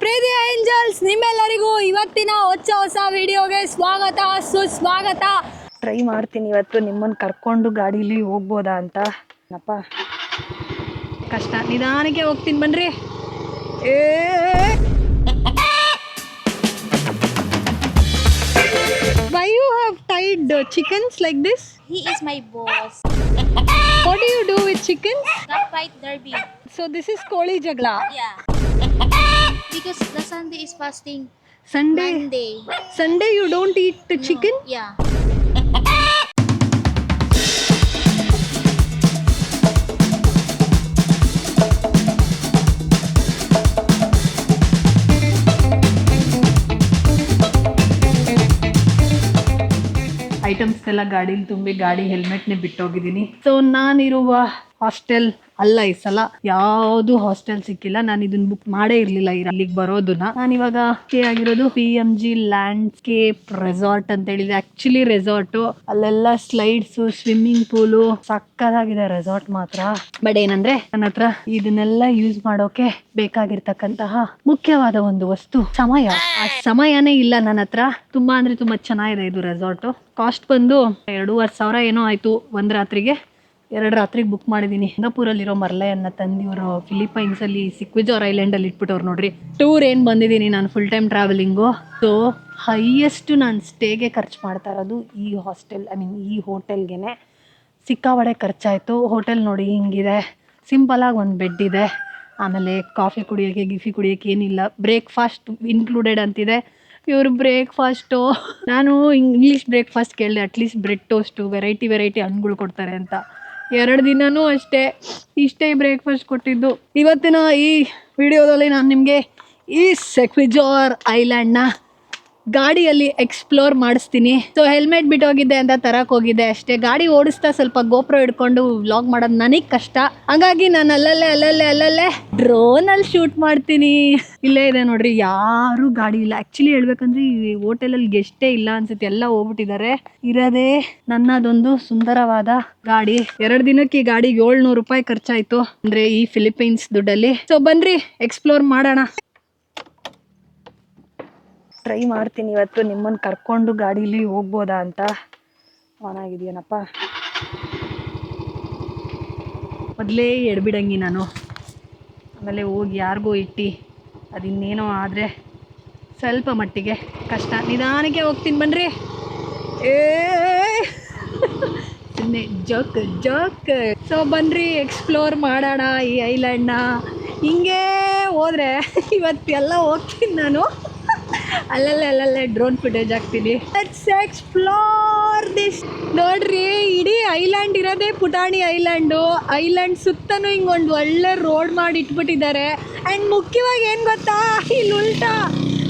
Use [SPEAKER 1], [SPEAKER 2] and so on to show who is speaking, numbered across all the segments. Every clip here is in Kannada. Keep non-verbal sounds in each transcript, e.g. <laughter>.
[SPEAKER 1] ಪ್ರೀತಿ ಏಂಜಲ್ಸ್ ನಿಮ್ಮೆಲ್ಲರಿಗೂ ಇವತ್ತಿನ ಹೊಸ ಹೊಸ ವಿಡಿಯೋಗೆ ಸ್ವಾಗತ ಸುಸ್ವಾಗತ.
[SPEAKER 2] ಟ್ರೈ ಮಾಡ್ತೀನಿ ಇವತ್ತು ನಿಮ್ಮನ್ನು ಕರ್ಕೊಂಡು ಗಾಡೀಲಿ ಹೋಗ್ಬೋದಾ ಅಂತ. ಅಪ್ಪ
[SPEAKER 1] ಕಷ್ಟ. ನಿಧಾನಕ್ಕೆ ಹೋಗ್ತೀನಿ ಬನ್ರಿ. Hey why you have tied chickens like this
[SPEAKER 3] He is my boss.
[SPEAKER 1] What you do with chickens
[SPEAKER 3] That fight derby.
[SPEAKER 1] So this is ಕೋಳಿ ಜಗಳ
[SPEAKER 3] Yeah. Because the Sunday is fasting.
[SPEAKER 1] Sunday
[SPEAKER 3] Monday.
[SPEAKER 1] Sunday you don't eat chicken
[SPEAKER 3] Yeah.
[SPEAKER 1] Items ಎಲ್ಲ ಗಾಡೀಲಿ ತುಂಬಿ ಗಾಡಿ ಹೆಲ್ಮೆಟ್ನೇ ಬಿಟ್ಟೋಗಿದ್ದೀನಿ ಸೊ ನಾನಿರುವ ಹಾಸ್ಟೆಲ್ ಅಲ್ಲ ಈ ಸಲ. ಯಾವುದು ಹಾಸ್ಟೆಲ್ ಸಿಕ್ಕಿಲ್ಲ. ನಾನು ಇದನ್ನ ಬುಕ್ ಮಾಡೇ ಇರಲಿಲ್ಲ ಇಲ್ಲಿಗೆ ಬರೋದನ್ನ. ಇವಾಗ ಸ್ಟೇ ಆಗಿರೋದು P M G landscape resort ಅಂತ ಹೇಳಿದೆ. ಆಕ್ಚುಲಿ ರೆಸಾರ್ಟು ಅಲ್ಲೆಲ್ಲ ಸ್ಲೈಡ್ಸ್ ಸ್ವಿಮ್ಮಿಂಗ್ ಪೂಲು ಸಕ್ಕದಾಗಿದೆ ರೆಸಾರ್ಟ್ ಮಾತ್ರ. ಬಟ್ ಏನಂದ್ರೆ ನನ್ನ ಹತ್ರ ಇದನ್ನೆಲ್ಲ ಯೂಸ್ ಮಾಡೋಕೆ ಬೇಕಾಗಿರ್ತಕ್ಕಂತಹ ಮುಖ್ಯವಾದ ಒಂದು ವಸ್ತು, ಸಮಯ. ಆ ಸಮಯನೇ ಇಲ್ಲ ನನ್ನ ಹತ್ರ. ತುಂಬಾ ಅಂದ್ರೆ ತುಂಬಾ ಚೆನ್ನಾಗಿದೆ ಇದು ರೆಸಾರ್ಟು ಕಾಸ್ಟ್ ಬಂದು ಎರಡೂವರೆ ಸಾವಿರ ಏನೋ ಆಯ್ತು ಒಂದ್ ರಾತ್ರಿಗೆ. ಎರಡು ರಾತ್ರಿಗೆ ಬುಕ್ ಮಾಡಿದ್ದೀನಿ. ಸಿಂಗಾಪುರಲ್ಲಿರೋ ಮರ್ಲೆಯನ್ನು ತಂದು ಇವರು ಫಿಲಿಪೈನ್ಸ್ ಅಲ್ಲಿ ಸಿಕ್ವಿಜೋರ್ ಐಲ್ಯಾಂಡಲ್ಲಿ ಇಟ್ಬಿಟ್ಟವ್ರು ನೋಡ್ರಿ. ಟೂರ್ ಏನ್ ಬಂದಿದ್ದೀನಿ ನಾನು full time travelling so highest ನಾನು ಸ್ಟೇಗೆ ಖರ್ಚು ಮಾಡ್ತಾ ಇರೋದು ಈ ಹಾಸ್ಟೆಲ್ ಐ ಮೀನ್ ಈ ಹೋಟೆಲ್ಗೆ ಸಿಕ್ಕಾಬಡೆ ಖರ್ಚಾಯಿತು. ಹೋಟೆಲ್ ನೋಡಿ ಹಿಂಗಿದೆ. ಸಿಂಪಲಾಗಿ ಒಂದು ಬೆಡ್ ಇದೆ. ಆಮೇಲೆ ಕಾಫಿ ಕುಡಿಯೋಕ್ಕೆ ಗಿಫಿ ಕುಡಿಯೋಕ್ಕೆ ಏನಿಲ್ಲ. ಬ್ರೇಕ್ಫಾಸ್ಟ್ ಇನ್ಕ್ಲೂಡೆಡ್ ಅಂತಿದೆ. ಇವರು ಬ್ರೇಕ್ಫಾಸ್ಟು ನಾನು ಇಂಗ್ಲೀಷ್ ಬ್ರೇಕ್ಫಾಸ್ಟ್ ಕೇಳಿದೆ at least bread toast variety variety ಹಣ್ಣುಗಳು ಕೊಡ್ತಾರೆ ಅಂತ. ಎರಡು ದಿನವೂ ಅಷ್ಟೇ ಇಷ್ಟೇ ಬ್ರೇಕ್ಫಾಸ್ಟ್ ಕೊಟ್ಟಿದ್ದು. ಇವತ್ತಿನ ಈ ವಿಡಿಯೋದಲ್ಲಿ ನಾನು ನಿಮಗೆ ಈ ಸೆಕ್ವಿಜೋರ್ ಐಲ್ಯಾಂಡ್ನ ಗಾಡಿಯಲ್ಲಿ ಎಕ್ಸ್ಪ್ಲೋರ್ ಮಾಡಿಸ್ತೀನಿ. ಸೊ ಹೆಲ್ಮೆಟ್ ಬಿಟ್ಟೋಗಿದ್ದೆ ಅಂತ ತರಕ್ ಹೋಗಿದ್ದೆ ಅಷ್ಟೇ. ಗಾಡಿ ಓಡಿಸ್ತಾ ಸ್ವಲ್ಪ ಗೋಪ್ರೋ ಹಿಡ್ಕೊಂಡು ವ್ಲಾಗ್ ಮಾಡೋದು ನನಗೆ ಕಷ್ಟ. ಹಂಗಾಗಿ ನಾನು ಅಲ್ಲಲ್ಲೇ ಅಲ್ಲಲ್ಲೇ ಅಲ್ಲಲ್ಲೇ ಡ್ರೋನಲ್ಲಿ ಶೂಟ್ ಮಾಡ್ತೀನಿ. ಇಲ್ಲೇ ಇದೆ ನೋಡ್ರಿ, ಯಾರು ಗಾಡಿ ಇಲ್ಲ. ಆಕ್ಚುಲಿ ಹೇಳ್ಬೇಕಂದ್ರೆ ಈ ಹೋಟೆಲಲ್ಲಿ ಗೆಸ್ಟೇ ಇಲ್ಲ ಅನ್ಸುತ್ತೆ. ಎಲ್ಲ ಹೋಗ್ಬಿಟ್ಟಿದ್ದಾರೆ ಇರೋದೇ ನನ್ನದೊಂದು ಸುಂದರವಾದ ಗಾಡಿ. ಎರಡು ದಿನಕ್ಕೆ ಈ ಗಾಡಿಗೆ ಏಳ್ನೂರು ರೂಪಾಯಿ ಖರ್ಚಾಯ್ತು. ಅಂದ್ರೆ ಈ ಫಿಲಿಪೈನ್ಸ್ ದುಡ್ಡಲ್ಲಿ. ಸೊ ಬನ್ರಿ ಎಕ್ಸ್ಪ್ಲೋರ್ ಮಾಡೋಣ.
[SPEAKER 2] ಟ್ರೈ ಮಾಡ್ತೀನಿ ಇವತ್ತು. ನಿಮ್ಮನ್ನು ಕರ್ಕೊಂಡು ಗಾಡೀಲಿ ಹೋಗ್ಬೋದಾ ಅಂತ ಆನ್ ಆಗಿದೆಯೇನಪ್ಪ?
[SPEAKER 1] ಮೊದಲೇ ಎಡ್ಬಿಡಂಗಿ ನಾನು. ಆಮೇಲೆ ಹೋಗಿ ಯಾರಿಗೂ ಇಟ್ಟು. ಅದಿನ್ನೇನೋ ಆದರೆ ಸ್ವಲ್ಪ ಮಟ್ಟಿಗೆ ಕಷ್ಟ. ನಿಧಾನಕ್ಕೆ ಹೋಗ್ತೀನಿ ಬನ್ರಿ. Hey joke joke. ಸೊ ಬನ್ರಿ ಎಕ್ಸ್ಪ್ಲೋರ್ ಮಾಡೋಣ ಈ ಐಲ್ಯಾಂಡ್ನ ಹಿಂಗೆ ಹೋದರೆ ಇವತ್ತೆಲ್ಲ ಹೋಗ್ತೀನಿ ನಾನು. ಅಲ್ಲಲ್ಲೇ ಅಲ್ಲಲ್ಲೇ ಡ್ರೋನ್ ಫುಟೇಜ್ ಹಾಕ್ತೀನಿ. ಲೆಟ್ಸ್ ಎಕ್ಸ್ಪ್ಲೋರ್ ದಿಸ್ ನೋಡ್ರಿ, ಇಡೀ ಐಲ್ಯಾಂಡ್ ಇರೋದೇ ಪುಟಾಣಿ ಐಲ್ಯಾಂಡು ಐಲ್ಯಾಂಡ್ ಸುತ್ತನೂ ಹಿಂಗೊಂದು ಒಳ್ಳೆ ರೋಡ್ ಮಾಡಿ ಇಟ್ಬಿಟ್ಟಿದ್ದಾರೆ ಆ್ಯಂಡ್ ಮುಖ್ಯವಾಗಿ ಏನು ಗೊತ್ತಾ? ಇಲ್ಲಿ ಉಲ್ಟಾ.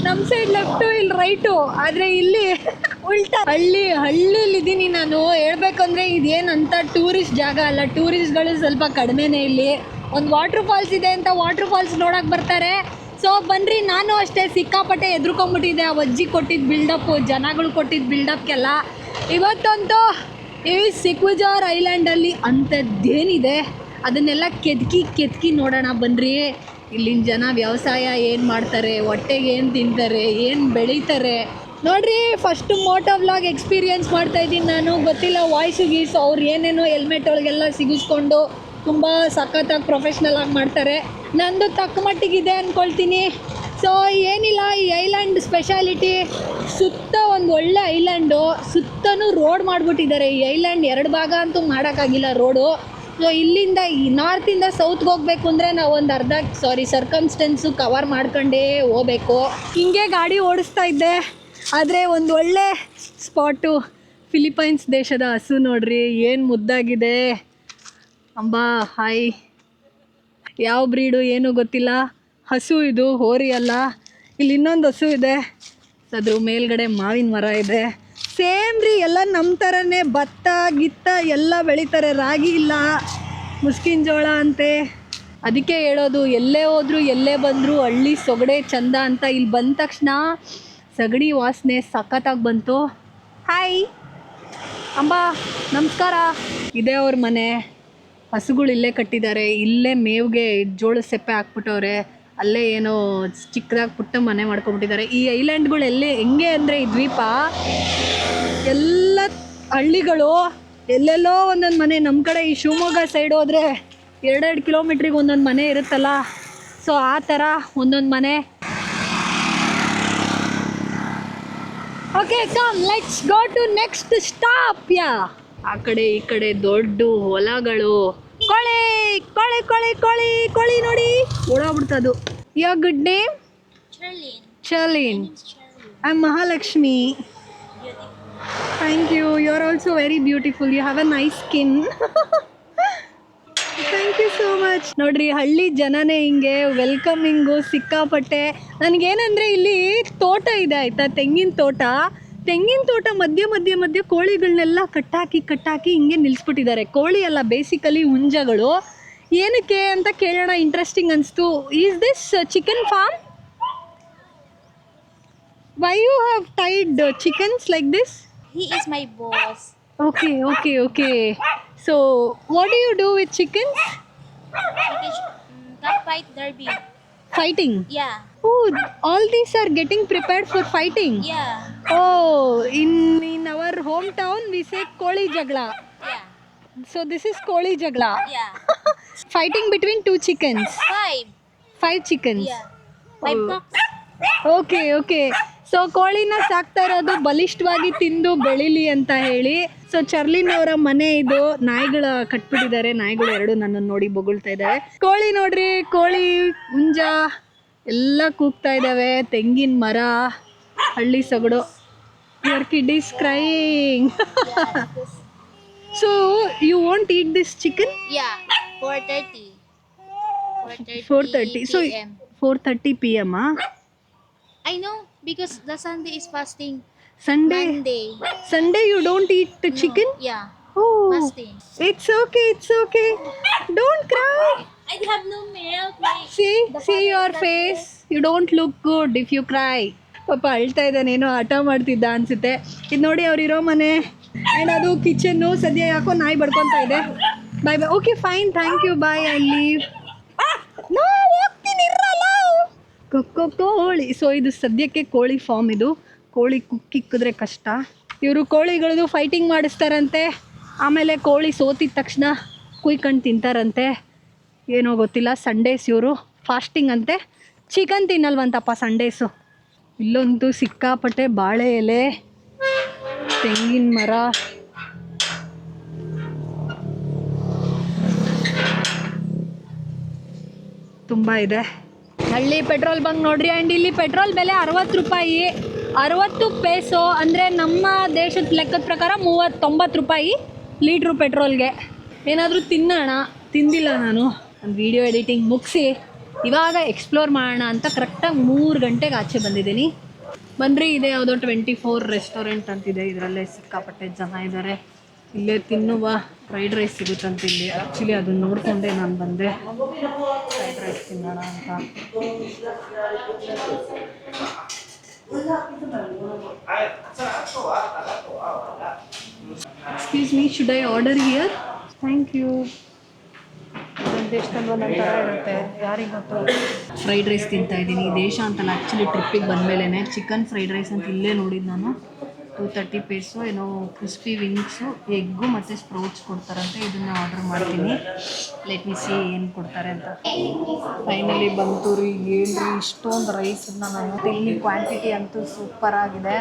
[SPEAKER 1] ನಮ್ಮ ಸೈಡ್ ಲೆಫ್ಟು ಇಲ್ಲಿ ರೈಟು ಆದರೆ ಇಲ್ಲಿ <laughs> ಉಲ್ಟಾ. ಹಳ್ಳಿ, ಹಳ್ಳಿಲಿ ಇದ್ದೀನಿ ನಾನು. ಹೇಳ್ಬೇಕಂದ್ರೆ ಇದೇನಂತ ಟೂರಿಸ್ಟ್ ಜಾಗ ಅಲ್ಲ. ಟೂರಿಸ್ಟ್ಗಳು ಸ್ವಲ್ಪ ಕಡಿಮೆನೇ ಇಲ್ಲಿ. ಒಂದು ವಾಟರ್ ಫಾಲ್ಸ್ ಇದೆ ಅಂತ ವಾಟರ್ ಫಾಲ್ಸ್ ನೋಡಕ್ಕೆ ಬರ್ತಾರೆ. ಸೊ ಬನ್ರಿ, ನಾನು ಅಷ್ಟೇ ಸಿಕ್ಕಾಪಟ್ಟೆ ಎದ್ರುಕೊಂಬಿಟ್ಟಿದ್ದೆ. ಆ ಅಜ್ಜಿ ಕೊಟ್ಟಿದ್ದ ಬಿಲ್ಡಪ್ಪು ಜನಗಳು ಕೊಟ್ಟಿದ್ದ ಬಿಲ್ಡಪ್ಗೆಲ್ಲ ಇವತ್ತಂತೂ ಈ ಸಿಕ್ವಿಜಾರ್ ಐಲ್ಯಾಂಡಲ್ಲಿ ಅಂಥದ್ದೇನಿದೆ? ಅದನ್ನೆಲ್ಲ ಕೆದ್ಕಿ ಕೆದ್ಕಿ ನೋಡೋಣ ಬನ್ರಿ. ಇಲ್ಲಿನ ಜನ ವ್ಯವಸಾಯ ಏನು ಮಾಡ್ತಾರೆ, ಹೊಟ್ಟೆಗೆ ಏನು ತಿಂತಾರೆ, ಏನು ಬೆಳೀತಾರೆ. ನೋಡ್ರಿ ಫಸ್ಟ್ ಮೋಟೋ ವ್ಲಾಗ್ ಎಕ್ಸ್ಪೀರಿಯನ್ಸ್ ಮಾಡ್ತಾ ಇದ್ದೀನಿ ನಾನು. ಗೊತ್ತಿಲ್ಲ ವಾಯ್ಸು ಗೀಸು ಅವ್ರು ಏನೇನೋ ಹೆಲ್ಮೆಟ್ ಒಳಗೆಲ್ಲ ಸಿಗಿಸ್ಕೊಂಡು ತುಂಬ ಸಖತ್ತಾಗಿ ಪ್ರೊಫೆಷ್ನಲ್ ಆಗಿ ಮಾಡ್ತಾರೆ. ನಂದು ತಕ್ಕ ಮಟ್ಟಿಗಿದೆ ಅಂದ್ಕೊಳ್ತೀನಿ ಸೊ ಏನಿಲ್ಲ, ಈ ಐಲ್ಯಾಂಡ್ ಸ್ಪೆಷಾಲಿಟಿ ಸುತ್ತ ಒಂದು ಒಳ್ಳೆ ಐಲ್ಯಾಂಡು ಸುತ್ತನೂ ರೋಡ್ ಮಾಡಿಬಿಟ್ಟಿದ್ದಾರೆ. ಈ ಐಲ್ಯಾಂಡ್ ಎರಡು ಭಾಗ ಅಂತೂ ಮಾಡೋಕ್ಕಾಗಿಲ್ಲ ರೋಡು ಸೊ ಇಲ್ಲಿಂದ ಈ ನಾರ್ತಿಂದ ಸೌತ್ಗೆ ಹೋಗ್ಬೇಕು ಅಂದರೆ ನಾವು ಒಂದು ಅರ್ಧ ಸಾರಿ ಸರ್ಕಮ್ಸ್ಟೆನ್ಸು ಕವರ್ ಮಾಡ್ಕೊಂಡೇ ಹೋಗ್ಬೇಕು. ಹಿಂಗೆ ಗಾಡಿ ಓಡಿಸ್ತಾ ಇದ್ದೆ. ಆದರೆ ಒಂದು ಒಳ್ಳೆ ಸ್ಪಾಟು ಫಿಲಿಪೈನ್ಸ್ ದೇಶದ ಹಸು ನೋಡ್ರಿ, ಏನು ಮುದ್ದಾಗಿದೆ. ಅಂಬಾ, ಹಾಯ್. ಯಾವ ಬ್ರೀಡು ಏನೂ ಗೊತ್ತಿಲ್ಲ. ಹಸು ಇದು, ಹೋರಿ ಅಲ್ಲ. ಇಲ್ಲಿ ಇನ್ನೊಂದು ಹಸು ಇದೆ. ಅದ್ರ ಮೇಲ್ಗಡೆ ಮಾವಿನ ಮರ ಇದೆ. ಸೇಮ್ ರೀ, ಎಲ್ಲ ನಮ್ಮ ಥರನೇ ಭತ್ತ, ಗಿತ್ತ ಎಲ್ಲ ಬೆಳೀತಾರೆ. ರಾಗಿ ಇಲ್ಲ, ಮುಸ್ಕಿನ ಜೋಳ ಅಂತೆ. ಅದಕ್ಕೆ ಹೇಳೋದು, ಎಲ್ಲೇ ಹೋದ್ರು, ಎಲ್ಲೇ ಬಂದರೂ ಹಳ್ಳಿ ಸೊಗಡೆ ಚಂದ ಅಂತ ಇಲ್ಲಿ ಬಂದ ತಕ್ಷಣ ಸಗಣಿ ವಾಸನೆ ಸಖತ್ತಾಗಿ ಬಂತು. ಹಾಯ್. ಅಂಬಾ, ನಮಸ್ಕಾರ. ಇದೇ ಅವ್ರ ಮನೆ. ಹಸುಗಳು ಇಲ್ಲೇ ಕಟ್ಟಿದ್ದಾರೆ. ಇಲ್ಲೇ ಮೇವಿಗೆ ಜೋಳದ ಸೆಪ್ಪೆ ಹಾಕ್ಬಿಟ್ಟವ್ರೆ. ಅಲ್ಲೇ ಏನೋ ಚಿಕ್ಕದಾಗಿ ಪುಟ್ಟ ಮನೆ ಮಾಡ್ಕೊಂಡ್ಬಿಟ್ಟಿದ್ದಾರೆ ಈ ಐಲ್ಯಾಂಡ್ಗಳು ಎಲ್ಲಿ, ಹೆಂಗೆ ಅಂದರೆ ಈ ದ್ವೀಪ, ಎಲ್ಲ ಹಳ್ಳಿಗಳು, ಎಲ್ಲೆಲ್ಲೋ ಒಂದೊಂದು ಮನೆ. ನಮ್ಮ ಕಡೆ ಈ ಶಿವಮೊಗ್ಗ ಸೈಡ್ ಹೋದರೆ ಎರಡೆರಡು ಕಿಲೋಮೀಟ್ರಿಗೆ ಒಂದೊಂದು ಮನೆ ಇರುತ್ತಲ್ಲ? ಸೊ ಆ ಥರ ಒಂದೊಂದು ಮನೆ. Okay come let's go to next stop yeah ಆ ಕಡೆ, ಈ ಕಡೆ ದೊಡ್ಡ ಹೊಲಗಳು. ಕೊಳೆ ಕೊಳೆ ಕೊಳೆ ಕೊಳೆ ಕೊಳಿ ನೋಡಿ. ಓಡಾಗ್ಬಿಡ್ತದು yeah good name
[SPEAKER 3] Charlene
[SPEAKER 1] I am Mahalakshmi thank you you are also very beautiful you have a nice skin thank you so much ನೋಡ್ರಿ ಹಳ್ಳಿ ಜನನೇ ಹಿಂಗೆ ವೆಲ್ಕಮಿಂಗು ಸಿಕ್ಕಾಪಟ್ಟೆ. ನನಗೇನಂದರೆ ಇಲ್ಲಿ ತೋಟ ಇದೆ ಆಯಿತಾ? ತೆಂಗಿನ ತೋಟ. ತೆಂಗಿನ ತೋಟ ಮಧ್ಯ ಮಧ್ಯೆ ಮಧ್ಯೆ ಕೋಳಿಗಳನ್ನೆಲ್ಲ ಕಟ್ಟಾಕಿ ಕಟ್ಟಾಕಿ ಹಿಂಗೆ ನಿಲ್ಲಿಸ್ಬಿಟ್ಟಿದ್ದಾರೆ ಕೋಳಿ ಅಲ್ಲ ಬೇಸಿಕಲಿ ಹುಂಜಗಳು ಏನಕ್ಕೆ ಅಂತ ಕೇಳೋಣ ಇಂಟ್ರೆಸ್ಟಿಂಗ್ ಅನಿಸ್ತು is this chicken farm why you have tied chickens like this
[SPEAKER 3] He is my boss.
[SPEAKER 1] Okay okay, okay. So, what do you do with chickens?
[SPEAKER 3] Because um, cockfight derby.
[SPEAKER 1] Fighting.
[SPEAKER 3] Yeah.
[SPEAKER 1] Oh, all these are getting prepared oh in in our home town we say
[SPEAKER 3] ಕೋಳಿ
[SPEAKER 1] ಜಗಳ. ಸೊ ದಿಸ್ ಇಸ್ ಕೋಳಿ
[SPEAKER 3] ಜಗಳ.
[SPEAKER 1] Fighting between two chickens
[SPEAKER 3] five
[SPEAKER 1] chickens okay okay so ಕೋಳಿನ ಸಾಕ್ತಾ ಇರೋದು ಬಲಿಷ್ಠವಾಗಿ ತಿಂದು ಬೆಳಿಲಿ ಅಂತ ಹೇಳಿ. ಸೊ ಚರ್ಲಿನ್ ಅವರ ಮನೆ ಇದು. ನಾಯಿಗಳ ಕಟ್ಬಿಟ್ಟಿದ್ದಾರೆ. ನಾಯಿಗಳು ಎರಡು ನನ್ನ ನೋಡಿ ಬೊಗಳ್ತಾ ಇದ್ದಾವೆ ಕೋಳಿ ನೋಡ್ರಿ ಕೋಳಿ ಹುಂಜ ಎಲ್ಲ ಕೂಗ್ತಾ ಇದ್ದಾವೆ ತೆಂಗಿನ ಮರ. ಹಳ್ಳಿ ಸೊಗಡು your kid is crying so you want eat this chicken
[SPEAKER 3] Yeah. Four thirty. Four thirty.
[SPEAKER 1] Four thirty so
[SPEAKER 3] PM.
[SPEAKER 1] Four thirty P M
[SPEAKER 3] I know because the Sunday is fasting.
[SPEAKER 1] Sunday
[SPEAKER 3] Monday.
[SPEAKER 1] Sunday you don't eat chicken
[SPEAKER 3] Yeah.
[SPEAKER 1] Oh,
[SPEAKER 3] Fasting.
[SPEAKER 1] it's okay, it's okay. Don't cry.
[SPEAKER 3] I have no milk. Like,
[SPEAKER 1] See, see your face. You don't look good if you cry. ಪಾಪ ಅಳ್ತಾ ಇದ್ದಾನೆ, ಏನೋ ಹಠ ಮಾಡ್ತಿದ್ದ ಅನ್ಸುತ್ತೆ. ಇದು ನೋಡಿ ಅವ್ರಿರೋ ಮನೆ ಆ್ಯಂಡ್ ಅದು ಕಿಚನ್ನು ಸದ್ಯ ಯಾಕೋ ನಾಯಿ ಬಡ್ಕೊತಾ ಇದೆ. Bye bye okay fine thank you bye ಅಲ್ಲಿ ಕೊಕ್ಕೋ ಕೋಳಿ. ಸೊ ಇದು ಸದ್ಯಕ್ಕೆ ಕೋಳಿ ಫಾರ್ಮ್ ಇದು. ಕೋಳಿ ಕುಕ್ಕಿಕ್ಕಿದ್ರೆ ಕಷ್ಟ. ಇವರು ಕೋಳಿಗಳದು ಫೈಟಿಂಗ್ ಮಾಡಿಸ್ತಾರಂತೆ. ಆಮೇಲೆ ಕೋಳಿ ಸೋತಿದ ತಕ್ಷಣ ಕುಯ್ಕೊಂಡು ತಿಂತಾರಂತೆ. ಏನೋ ಗೊತ್ತಿಲ್ಲ ಸಂಡೇಸ್ ಇವರು. ಫಾಸ್ಟಿಂಗ್ ಅಂತೆ. ಚಿಕನ್ ತಿನ್ನಲ್ವಂತಪ್ಪ ಸಂಡೇಸು ಇಲ್ಲೊಂದು ಸಿಕ್ಕಾಪಟ್ಟೆ ಬಾಳೆ ಎಲೆ, ತೆಂಗಿನ ಮರ. ತುಂಬ ಇದೆ. ಹಳ್ಳಿ ಪೆಟ್ರೋಲ್ ಬಂಕ್ ನೋಡ್ರಿ ಆ್ಯಂಡ್ ಇಲ್ಲಿ ಪೆಟ್ರೋಲ್ ಬೆಲೆ ಅರವತ್ತು ರೂಪಾಯಿ, ಅರವತ್ತು ಪೇಸೋ ಅಂದರೆ ನಮ್ಮ ದೇಶದ ಲೆಕ್ಕದ ಪ್ರಕಾರ ಮೂವತ್ತು ತೊಂಬತ್ತು ರೂಪಾಯಿ ಲೀಟ್ರು ಪೆಟ್ರೋಲ್ಗೆ. ಏನಾದರೂ ತಿನ್ನೋಣ, ತಿಂದಿಲ್ಲ ನಾನು. ವಿಡಿಯೋ ಎಡಿಟಿಂಗ್ ಮುಗಿಸಿ. ಇವಾಗ ಎಕ್ಸ್ಪ್ಲೋರ್ ಮಾಡೋಣ ಅಂತ ಕರೆಕ್ಟಾಗಿ ಮೂರು ಗಂಟೆಗೆ ಆಚೆ ಬಂದಿದ್ದೀನಿ. ಬನ್ರಿ ಇದೆ ಯಾವುದೋ ಟ್ವೆಂಟಿ ಫೋರ್ ರೆಸ್ಟೋರೆಂಟ್ ಅಂತಿದೆ ಇದರಲ್ಲೇ ಸಿಕ್ಕಾಪಟ್ಟೆ ಜನ ಇದ್ದಾರೆ ಇಲ್ಲೇ ತಿನ್ನುವ ಫ್ರೈಡ್ ರೈಸ್ ಸಿಗುತ್ತಂತ ಇಲ್ಲಿ. ಆ್ಯಕ್ಚುಲಿ ಅದನ್ನು ನೋಡಿಕೊಂಡೆ ನಾನು ಬಂದೆ. ಫ್ರೈಡ್ ರೈಸ್ ತಿನ್ನೋಣ ಅಂತ. Excuse me should I order here thank you ಒಂದೊಂದು ದೇಶದಲ್ಲಿ ಇರುತ್ತೆ. ಫ್ರೈಡ್ ರೈಸ್ ತಿಂತಾ ಇದ್ದೀನಿ. ದೇಶ ಅಂತಲ್ಲ ಆ್ಯಕ್ಚುಲಿ ಟ್ರಿಪ್ಪಿಗೆ ಬಂದಮೇಲೆ ಚಿಕನ್ ಫ್ರೈಡ್ ರೈಸ್ ಅಂತ ಇಲ್ಲೇ ನೋಡಿದ್ದು ನಾನು. ಟೂ ತರ್ಟಿ ಪೇಸು ಏನೋ ಕ್ರಿಸ್ಪಿ ವಿಂಗ್ಸು ಎಗ್ಗು ಮತ್ತು ಸ್ಪ್ರೌಟ್ಸ್ ಕೊಡ್ತಾರಂತೆ. ಇದನ್ನು ಆರ್ಡ್ರ್ ಮಾಡ್ತೀನಿ. ಲೆಟ್ ಮಿ ಸಿ ಏನು ಕೊಡ್ತಾರೆ ಅಂತ. ಫೈನಲಿ ಬಂತು ರೀ. ಏನು ಇಷ್ಟೊಂದು ರೈಸನ್ನ ನಾನು ಇಲ್ಲಿ ಕ್ವಾಂಟಿಟಿ ಅಂತೂ ಸೂಪರ್ ಆಗಿದೆ.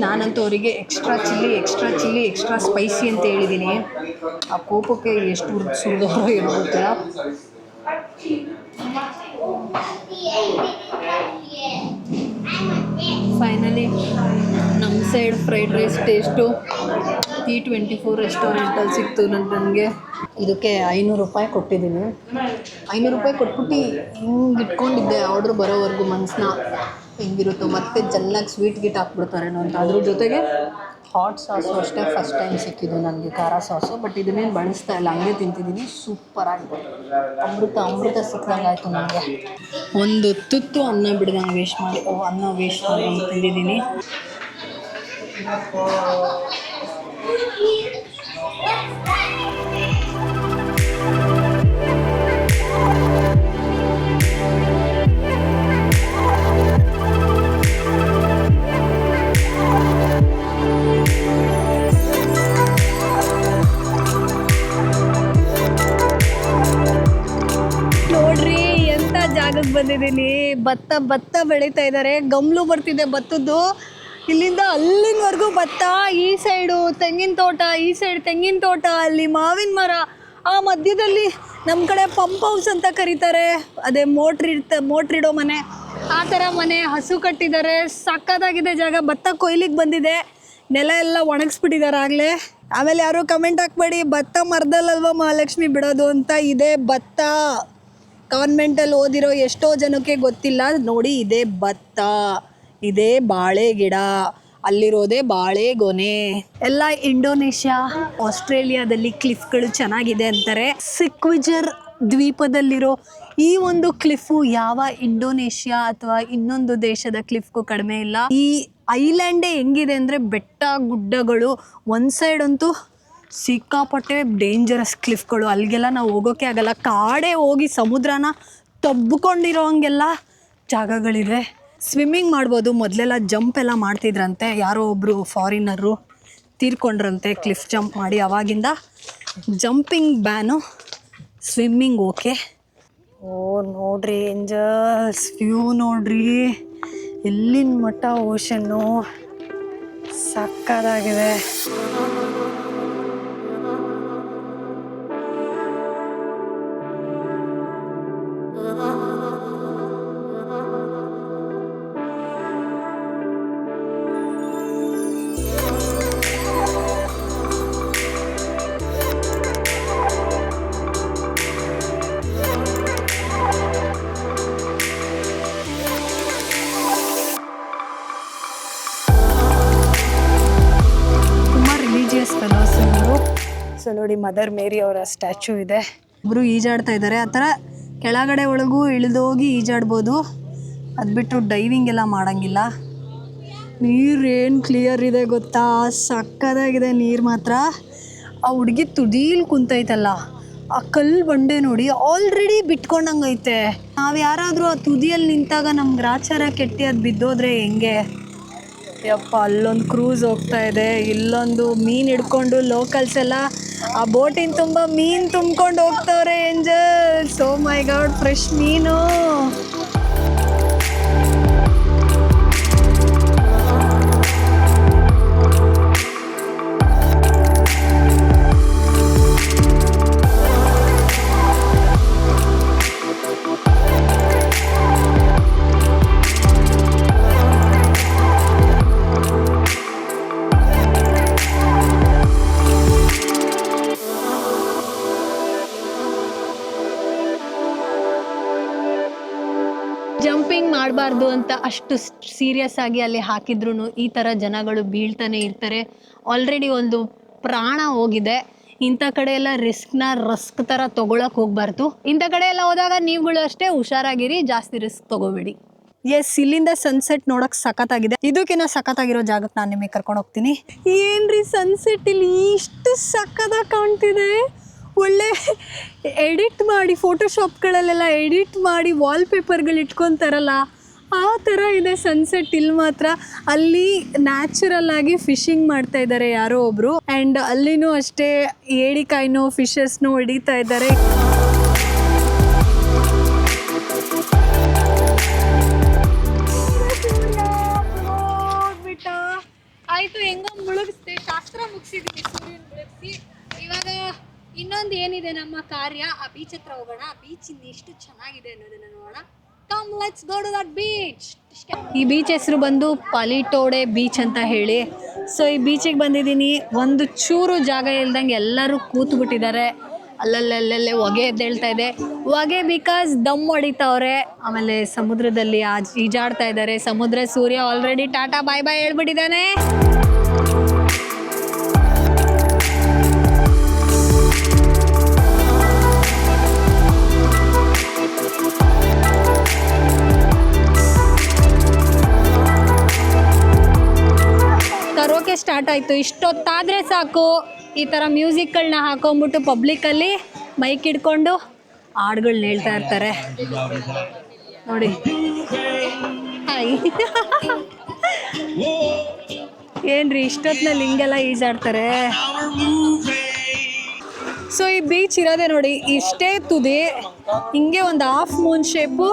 [SPEAKER 1] ನಾನಂತೂ ಅವರಿಗೆ extra chilli extra chilli extra spicy ಅಂತ ಹೇಳಿದ್ದೀನಿ. ಆ ಕೋಪಕ್ಕೆ ಎಷ್ಟು ಏನೋ ಗೊತ್ತಿಲ್ಲ ಫೈನಲಿ ನಮ್ಮ side fried rice taste T twenty four ರೆಸ್ಟೋರೆಂಟಲ್ಲಿ ಸಿಕ್ತು ನನ್ನ ನನಗೆ. ಇದಕ್ಕೆ ಐನೂರು ರೂಪಾಯಿ ಕೊಟ್ಟಿದ್ದೀನಿ. ಐನೂರು ರೂಪಾಯಿ ಕೊಟ್ಬಿಟ್ಟು ಹಿಂಗೆ ಇಟ್ಕೊಂಡಿದ್ದೆ ಆರ್ಡ್ರ್ ಬರೋವರೆಗೂ ಮನ್ಸನ್ನ ಹೆಂಗಿರುತ್ತೋ, ಮತ್ತೆ ಚೆನ್ನಾಗಿ ಸ್ವೀಟ್ ಗಿಟ್ ಹಾಕ್ಬಿಡ್ತಾರೇನೋ ಅಂತ. ಅದ್ರ ಜೊತೆಗೆ ಹಾಟ್ ಸಾಸು ಅಷ್ಟೇ ಫಸ್ಟ್ ಟೈಮ್ ಸಿಕ್ಕಿದ್ದು ನನಗೆ, ಖಾರ ಸಾಸು ಬಟ್ ಇದನ್ನೇನು ಬಳಸ್ತಾ ಇಲ್ಲ, ಹಂಗೆ ತಿಂತಿದ್ದೀನಿ ಸೂಪರ್ ಆಗಿದೆ. ಅಮೃತ ಅಮೃತ ಸಿಕ್ಕಂಗೆ ಆಯಿತು ನನಗೆ ಒಂದು ತುತ್ತು ಅನ್ನ ಬಿಡ್ದಂಗೆ ವೇಸ್ಟ್ ಮಾಡಿ ಅನ್ನ ವೇಸ್ಟ್ ಮಾಡಿ ತಿಂದಿದ್ದೀನಿ. ಬಂದಿದ್ದೀನಿ. ಭತ್ತ ಭತ್ತ ಬೆಳೀತಾ ಇದ್ದಾರೆ. ಗಮ್ಲು ಬರ್ತಿದೆ ಭತ್ತದ್ದು. ಇಲ್ಲಿಂದ ಅಲ್ಲಿನವರೆಗೂ ಭತ್ತ, ಈ ಸೈಡು ತೆಂಗಿನ ತೋಟ, ಈ ಸೈಡ್ ತೆಂಗಿನ ತೋಟ, ಅಲ್ಲಿ ಮಾವಿನ ಮರ. ಆ ಮಧ್ಯದಲ್ಲಿ ನಮ್ಮ ಕಡೆ ಪಂಪ್ ಹೌಸ್ ಅಂತ ಕರೀತಾರೆ. ಅದೇ ಮೋಟ್ರ್ ಇರ್ತ, ಮೋಟ್ರ್ ಇಡೋ ಮನೆ. ಆ ಥರ ಮನೆ ಹಸು ಕಟ್ಟಿದ್ದಾರೆ. ಸಕ್ಕತ್ತಾಗಿದೆ ಜಾಗ. ಭತ್ತ ಕೊಯ್ಲಿಗೆ ಬಂದಿದೆ. ನೆಲ ಎಲ್ಲ ಒಣಗಿಸ್ಬಿಟ್ಟಿದ್ದಾರೆ ಆಗಲೇ. ಆಮೇಲೆ ಯಾರು ಕಮೆಂಟ್ ಹಾಕ್ಬೇಡಿ. ಭತ್ತ ಮರದಲ್ಲಲ್ವ ಮಹಾಲಕ್ಷ್ಮಿ ಬಿಡೋದು ಅಂತ ಇದೆ ಭತ್ತ. ಕಾನ್ವೆಂಟಲ್ಲಿ ಓದಿರೋ ಎಷ್ಟೋ ಜನಕ್ಕೆ ಗೊತ್ತಿಲ್ಲ. ನೋಡಿ, ಇದೇ ಭತ್ತ, ಇದೇ ಬಾಳೆ ಗಿಡ, ಅಲ್ಲಿರೋದೇ ಬಾಳೆ ಗೊನೆ. ಎಲ್ಲ ಇಂಡೋನೇಷ್ಯಾ, ಆಸ್ಟ್ರೇಲಿಯಾದಲ್ಲಿ ಕ್ಲಿಫ್ಗಳು ಚೆನ್ನಾಗಿದೆ ಅಂತಾರೆ. ಸಿಕ್ವಿಜರ್ ದ್ವೀಪದಲ್ಲಿರೋ ಈ ಒಂದು ಕ್ಲಿಫು ಯಾವ ಇಂಡೋನೇಷ್ಯಾ ಅಥವಾ ಇನ್ನೊಂದು ದೇಶದ ಕ್ಲಿಫ್ಗೂ ಕಡಿಮೆ ಇಲ್ಲ. ಈ ಐಲ್ಯಾಂಡೇ ಹೆಂಗಿದೆ ಅಂದರೆ ಬೆಟ್ಟ ಗುಡ್ಡಗಳು, ಒಂದು ಸೈಡ್ ಅಂತೂ ಸಿಕ್ಕಾಪಟ್ಟೆ ಡೇಂಜರಸ್ ಕ್ಲಿಫ್ಗಳು ಅಲ್ಲಿಗೆಲ್ಲ ನಾವು ಹೋಗೋಕ್ಕೆ ಆಗಲ್ಲ. ಕಾಡೇ ಹೋಗಿ ಸಮುದ್ರನ ತಬ್ಬಿಕೊಂಡಿರೋ ಹಂಗೆಲ್ಲ ಜಾಗಗಳಿವೆ. ಸ್ವಿಮ್ಮಿಂಗ್ ಮಾಡ್ಬೋದು. ಮೊದಲೆಲ್ಲ ಜಂಪ್ ಎಲ್ಲ ಮಾಡ್ತಿದ್ರಂತೆ. ಯಾರೋ ಒಬ್ಬರು ಫಾರಿನರು ತೀರ್ಕೊಂಡ್ರಂತೆ ಕ್ಲಿಫ್ ಜಂಪ್ ಮಾಡಿ. ಅವಾಗಿಂದ ಜಂಪಿಂಗ್ ಬ್ಯಾನು ಸ್ವಿಮ್ಮಿಂಗ್ ಓಕೆ ಓ, ನೋಡ್ರಿ ಏಂಜಲ್ಸ್ ವ್ಯೂ ನೋಡ್ರಿ. ಎಲ್ಲಿನ ಮಟ್ಟ ಓಷನ್ನು ಸಕ್ಕದಾಗಿದೆ. ನೋಡಿ ಮದರ್ ಮೇರಿ ಅವರ ಸ್ಟ್ಯಾಚು ಇದೆ. ಒಬ್ರು ಈಜಾಡ್ತಾ ಇದ್ದಾರೆ. ಆ ಥರ ಕೆಳಗಡೆ ಒಳಗೂ ಇಳಿದೋಗಿ ಈಜಾಡ್ಬೋದು. ಅದು ಬಿಟ್ಟು ಡೈವಿಂಗ್ ಎಲ್ಲ ಮಾಡಂಗಿಲ್ಲ. ನೀರು ಏನು ಕ್ಲಿಯರ್ ಇದೆ ಗೊತ್ತಾ? ಸಕ್ಕದಾಗಿದೆ ನೀರು ಮಾತ್ರ. ಆ ಹುಡುಗಿ ತುದೀಲ್ ಕುಂತೈತಲ್ಲ. ಆ ಕಲ್ಲು ಬಂಡೆ ನೋಡಿ ಆಲ್ರೆಡಿ ಬಿಟ್ಕೊಂಡಂಗೈತೆ. ನಾವು ಯಾರಾದರೂ ಆ ತುದಿಯಲ್ಲಿ ನಿಂತಾಗ ನಮ್ಮ ಗ್ರಾಚಾರ ಕೆಟ್ಟಿ ಅದು ಬಿದ್ದೋದ್ರೆ ಹೆಂಗೆ? ಯಪ್ಪ ಅಲ್ಲೊಂದು ಕ್ರೂಸ್ ಹೋಗ್ತಾ ಇದೆ, ಇಲ್ಲೊಂದು ಮೀನ್ ಹಿಡ್ಕೊಂಡು ಲೋಕಲ್ಸ್ ಎಲ್ಲ, ಆ ಬೋಟಿನ ತುಂಬ ಮೀನು ತುಂಬ್ಕೊಂಡು ಹೋಗ್ತಾವ್ರೆ ಎಂಜಲ್ ಸೋ ಮೈ ಗಾಡ್ ಫ್ರೆಶ್ ಮೀನು. ಅಷ್ಟು ಸೀರಿಯಸ್ ಆಗಿ ಅಲ್ಲಿ ಹಾಕಿದ್ರು ಈ ಥರ ಜನಗಳು ಬೀಳ್ತಾನೆ ಇರ್ತಾರೆ. ಆಲ್ರೆಡಿ ಒಂದು ಪ್ರಾಣ ಹೋಗಿದೆ. ಇಂಥ ಕಡೆ ಎಲ್ಲ ರಿಸ್ಕ್ನ ರಸ್ಕ್ ಥರ ತೊಗೊಳಕ್ಕೆ ಹೋಗ್ಬಾರ್ದು. ಇಂಥ ಕಡೆ ಎಲ್ಲ ಹೋದಾಗ ನೀವುಗಳು ಅಷ್ಟೇ ಹುಷಾರಾಗಿರಿ ಜಾಸ್ತಿ ರಿಸ್ಕ್ ತಗೋಬೇಡಿ. ಎಸ್ ಇಲ್ಲಿಂದ ಸನ್ಸೆಟ್ ನೋಡಕ್ ಸಖತ್ತಾಗಿದೆ. ಇದಕ್ಕಿಂತ ಸಖತ್ತಾಗಿರೋ ಜಾಗಕ್ಕೆ ನಾನು ನಿಮಗೆ ಕರ್ಕೊಂಡು ಹೋಗ್ತೀನಿ. ಏನ್ರಿ ಸನ್ಸೆಟ್ ಇಲ್ಲಿ? ಇಷ್ಟು ಸಖತ್ತಾಗಿ ಕಾಣ್ತಿದೆ. ಒಳ್ಳೆ ಎಡಿಟ್ ಮಾಡಿ ಫೋಟೋಶಾಪ್ಗಳಲ್ಲೆಲ್ಲ ಎಡಿಟ್ ಮಾಡಿ ವಾಲ್ಪೇಪರ್ಗಳು ಇಟ್ಕೊತಾರಲ್ಲ ಆ ಥರ ಇದೆ ಸನ್ಸೆಟ್ ಇಲ್ಲಿ ಮಾತ್ರ. ಅಲ್ಲಿ ನ್ಯಾಚುರಲ್ ಆಗಿ ಫಿಶಿಂಗ್ ಮಾಡ್ತಾ ಇದ್ದಾರೆ ಯಾರೋ ಒಬ್ರು. ಆ್ಯಂಡ್ ಅಲ್ಲಿನೂ ಅಷ್ಟೇ ಏಡಿಕಾಯಿನೋ ಫಿಶಸ್ನೂ ಹಿಡಿತಾ ಇದ್ದಾರೆ. ಆಯ್ತು, ಹೆಂಗೋ ಮುಳುಗಿಸ್ದೆ. ಶಾಸ್ತ್ರ ಮುಗಿಸಿದ್ವಿ ಸೂರ್ಯನ ಮುಳುಗಿಸಿ. ಇವಾಗ ಇನ್ನೊಂದು ಏನಿದೆ ನಮ್ಮ ಕಾರ್ಯ? ಆ ಬೀಚ್ ಹತ್ರ ಹೋಗೋಣ. ಆ ಬೀಚ್ ಇನ್ನೆಷ್ಟು ಚೆನ್ನಾಗಿದೆ ಅನ್ನೋದನ್ನ ನೋಡೋಣ. Come let's go to that beach ಈ ಬೀಚ್ ಹೆಸರು ಬಂದು ಪಲಿಟೋಡೆ ಬೀಚ್ ಅಂತ ಹೇಳಿ. ಸೊ ಈ ಬೀಚಿಗೆ ಬಂದಿದ್ದೀನಿ. ಒಂದು ಚೂರು ಜಾಗ ಇಲ್ದಂಗೆ ಎಲ್ಲರೂ ಕೂತು ಬಿಟ್ಟಿದ್ದಾರೆ ಅಲ್ಲಲ್ಲಲ್ಲೇ ಹೊಗೆ ಎದ್ದೇಳ್ತಾ ಇದೆ. ಹೊಗೆ ಬಿಕಾಸ್ ದಮ್ ಹೊಡಿತಾವ್ರೆ. ಆಮೇಲೆ ಸಮುದ್ರದಲ್ಲಿ ಈಜಾಡ್ತಾ ಇದ್ದಾರೆ. ಸಮುದ್ರ ಸೂರ್ಯ ಆಲ್ರೆಡಿ ಟಾಟಾ ಬಾಯ್ ಬಾಯ್ ಹೇಳ್ಬಿಟ್ಟಿದ್ದಾನೆ. ಕರೋಕೆ ಸ್ಟಾರ್ಟ್ ಆಯಿತು. ಇಷ್ಟೊತ್ತಾದರೆ ಸಾಕು. ಈ ಥರ ಮ್ಯೂಸಿಕ್ಗಳನ್ನ ಹಾಕೊಂಬಿಟ್ಟು ಪಬ್ಲಿಕ್ಕಲ್ಲಿ ಮೈಕ್ ಹಿಡ್ಕೊಂಡು ಹಾಡುಗಳ್ನ ಹೇಳ್ತಾ ಇರ್ತಾರೆ. ನೋಡಿ. ಹಾಯ್ ಏನ್ರಿ ಇಷ್ಟೊತ್ತಿನಲ್ಲಿ ಹಿಂಗೆಲ್ಲ ಈಜಾಡ್ತಾರೆ? ಸೊ ಈ ಬೀಚ್ ಇರೋದೇ ನೋಡಿ, ಇಷ್ಟೇ ತುದಿ, ಹಿಂಗೆ ಒಂದು ಹಾಫ್ ಮೂನ್ ಶೇಪು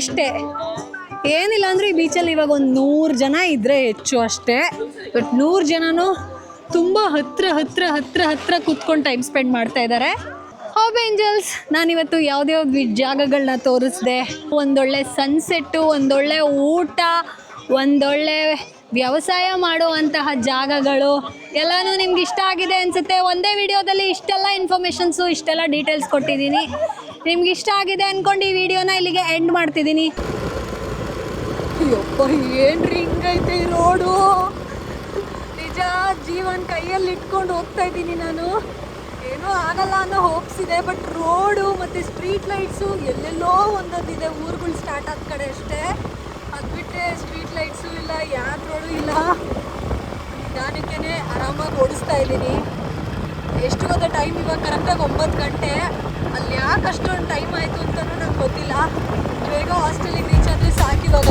[SPEAKER 1] ಇಷ್ಟೇ. ಏನಿಲ್ಲ ಅಂದರೆ ಈ ಬೀಚಲ್ಲಿ ಇವಾಗ ಒಂದು ನೂರು ಜನ ಇದ್ದರೆ ಹೆಚ್ಚು ಅಷ್ಟೇ. ಬಟ್ ನೂರು ಜನನೂ ತುಂಬ ಹತ್ರ ಹತ್ರ ಹತ್ರ ಹತ್ರ ಕೂತ್ಕೊಂಡು ಟೈಮ್ ಸ್ಪೆಂಡ್ ಮಾಡ್ತಾ ಇದ್ದಾರೆ ಹಾಬ್ ಏಂಜಲ್ಸ್ ನಾನಿವತ್ತು ಯಾವುದ್ಯಾವ್ದು ಜಾಗಗಳನ್ನ ತೋರಿಸ್ದೆ. ಒಂದೊಳ್ಳೆ ಸನ್ಸೆಟ್ಟು ಒಂದೊಳ್ಳೆ ಊಟ, ಒಂದೊಳ್ಳೆ ವ್ಯವಸಾಯ ಮಾಡುವಂತಹ ಜಾಗಗಳು. ಎಲ್ಲನೂ ನಿಮ್ಗೆ ಇಷ್ಟ ಆಗಿದೆ ಅನಿಸುತ್ತೆ. ಒಂದೇ ವಿಡಿಯೋದಲ್ಲಿ ಇಷ್ಟೆಲ್ಲ ಇನ್ಫಾರ್ಮೇಷನ್ಸು ಇಷ್ಟೆಲ್ಲ ಡೀಟೇಲ್ಸ್ ಕೊಟ್ಟಿದ್ದೀನಿ. ನಿಮ್ಗೆ ಇಷ್ಟ ಆಗಿದೆ ಅಂದ್ಕೊಂಡು ಈ ವಿಡಿಯೋನ ಇಲ್ಲಿಗೆ ಎಂಡ್ ಮಾಡ್ತಿದ್ದೀನಿ. ಯಪ್ಪ ಏನ್ರಿ ಹಿಂಗೈತೆ ಈ ರೋಡು ನಿಜ, ಜೀವನ್ ಕೈಯಲ್ಲಿ ಇಟ್ಕೊಂಡು ಹೋಗ್ತಾ ಇದ್ದೀನಿ ನಾನು. ಏನೂ ಆಗಲ್ಲ ಅನ್ನೋ ಹೋಪ್ಸ್ ಇದೆ ಬಟ್ ರೋಡು ಮತ್ತು ಸ್ಟ್ರೀಟ್ ಲೈಟ್ಸು ಎಲ್ಲೆಲ್ಲೋ ಒಂದೊಂದಿದೆ. ಊರುಗಳು ಸ್ಟಾರ್ಟ್ ಆದ ಕಡೆ ಅಷ್ಟೇ. ಅದು ಬಿಟ್ಟರೆ ಸ್ಟ್ರೀಟ್ ಲೈಟ್ಸು ಇಲ್ಲ ಯಾವ ರೋಡು ಇಲ್ಲ. ನಿಧಾನಕ್ಕೇ ಆರಾಮಾಗಿ ಓಡಿಸ್ತಾ ಇದ್ದೀನಿ. ಎಷ್ಟು ಹೋದ ಟೈಮ್ ಇವಾಗ ಕರೆಕ್ಟಾಗಿ ಒಂಬತ್ತು ಗಂಟೆ. ಅಲ್ಲಿ ಯಾಕೆ ಅಷ್ಟೊಂದು ಟೈಮ್ ಆಯಿತು ಅಂತಲೂ ನಂಗೆ ಗೊತ್ತಿಲ್ಲ. ಬೇಗ ಹಾಸ್ಟೆಲಿಗೆ ರೀಚ್ ಆದರೆ ಸಾಕಿವಾಗ